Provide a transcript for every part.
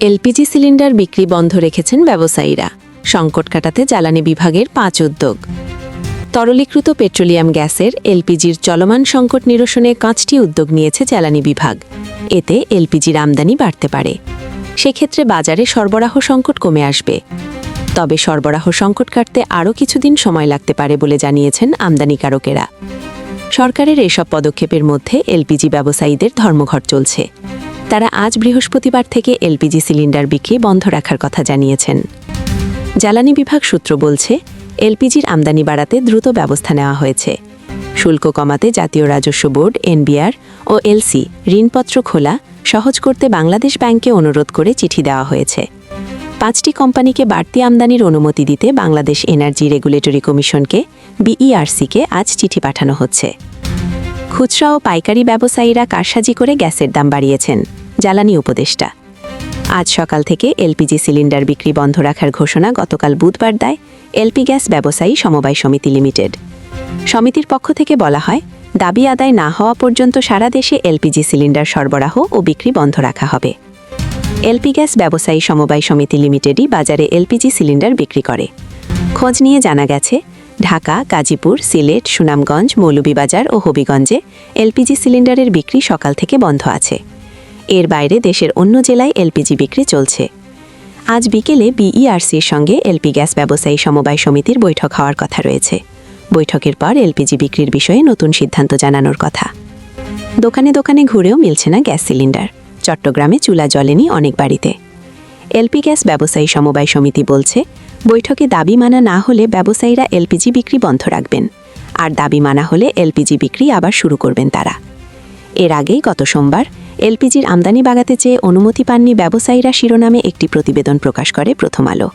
LPG cylinder বিক্রি বন্ধ রেখেছেন ব্যবসায়ীরা। সংকট কাটাতে জ্বালানি বিভাগের পাঁচ উদ্যোগ। তরলীকৃত পেট্রোলিয়াম গ্যাসের এলপিজির চলমান সংকট নিরসনে পাঁচটি উদ্যোগ নিয়েছে জ্বালানি বিভাগ। এতে এলপিজির আমদানি বাড়তে পারে। সেক্ষেত্রে বাজারে সরবরাহ সংকট কমে আসবে। তবে সরবরাহ সংকট কাটতে আরও কিছুদিন সময় লাগতে পারে বলে জানিয়েছেন আমদানিকারকেরা। সরকারের এসব পদক্ষেপের মধ্যে এলপিজি ব্যবসায়ীদের ধর্মঘট চলছে। তারা আজ বৃহস্পতিবার থেকে এলপিজি সিলিন্ডার বিক্রি বন্ধ রাখার কথা জানিয়েছেন। জ্বালানি বিভাগ সূত্র বলছে, এলপিজির আমদানি বাড়াতে দ্রুত ব্যবস্থা নেওয়া হয়েছে। শুল্ক কমাতে জাতীয় রাজস্ব বোর্ড, এনবিআর ও এলসি, ঋণপত্র খোলা, সহজ করতে বাংলাদেশ ব্যাংকে অনুরোধ করে চিঠি দেওয়া হয়েছে। পাঁচটি কোম্পানিকে বাড়তি আমদানির অনুমতি দিতে বাংলাদেশ এনার্জি রেগুলেটরি কমিশনকে, বিইআরসিকে আজ চিঠি পাঠানো হচ্ছে। খুচরা ও পাইকারি ব্যবসায়ীরা কারসাজি করে গ্যাসের দাম বাড়িয়েছেন। জ্বালানি উপদেষ্টা। আজ সকাল থেকে এলপিজি সিলিন্ডার বিক্রি বন্ধ রাখার ঘোষণা গতকাল বুধবার দেয় এলপি গ্যাস ব্যবসায়ী সমবায় সমিতি লিমিটেড। সমিতির পক্ষ থেকে বলা হয়, দাবি আদায় না হওয়া পর্যন্ত সারা দেশে এলপিজি সিলিন্ডার সরবরাহ ও বিক্রি বন্ধ রাখা হবে। এলপি গ্যাস ব্যবসায়ী সমবায় সমিতি লিমিটেডই বাজারে এলপিজি সিলিন্ডার বিক্রি করে। খোঁজ নিয়ে জানা গেছে ঢাকা, গাজীপুর, সিলেট, সুনামগঞ্জ, মৌলভীবাজার ও হবিগঞ্জে এলপিজি সিলিন্ডারের বিক্রি সকাল থেকে বন্ধ আছে। এর বাইরে দেশের অন্য জেলায় এলপিজি বিক্রি চলছে। আজ বিকেলে বিইআরসির সঙ্গে এলপি গ্যাস ব্যবসায়ী সমবায় সমিতির বৈঠক হওয়ার কথা রয়েছে। বৈঠকের পর এলপিজি বিক্রির বিষয়ে নতুন সিদ্ধান্ত জানানোর কথা। দোকানে দোকানে ঘুরেও মিলছে না গ্যাস সিলিন্ডার। চট্টগ্রামে চুলা জ্বলেনি অনেক বাড়িতে। এলপি গ্যাস ব্যবসায়ী সমবায় সমিতি বলছে, বৈঠকে দাবি মানা না হলে ব্যবসায়ীরা এলপিজি বিক্রি বন্ধ রাখবেন। আর দাবি মানা হলে এলপিজি বিক্রি আবার শুরু করবেন তারা। এর আগেই গত সোমবার এলপিজির আমদানি বাগাতে চেয়ে অনুমতি পাননি ব্যবসায়ীরা শিরোনামে একটি প্রতিবেদন প্রকাশ করে প্রথম আলো।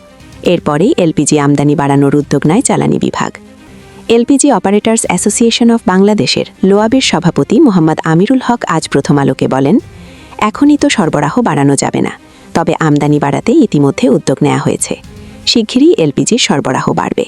এরপরেই এলপিজি আমদানি বাড়ানোর উদ্যোগ নেয় জ্বালানি বিভাগ। এলপিজি অপারেটর্স অ্যাসোসিয়েশন অফ বাংলাদেশের লোয়াবের সভাপতি মোহাম্মদ আমিরুল হক আজ প্রথম আলোকে বলেন, এখনই তো সরবরাহ বাড়ানো যাবে না। তবে আমদানি বাড়াতে ইতিমধ্যে উদ্যোগ নেওয়া হয়েছে। শিগগিরই এলপিজির সরবরাহ বাড়বে।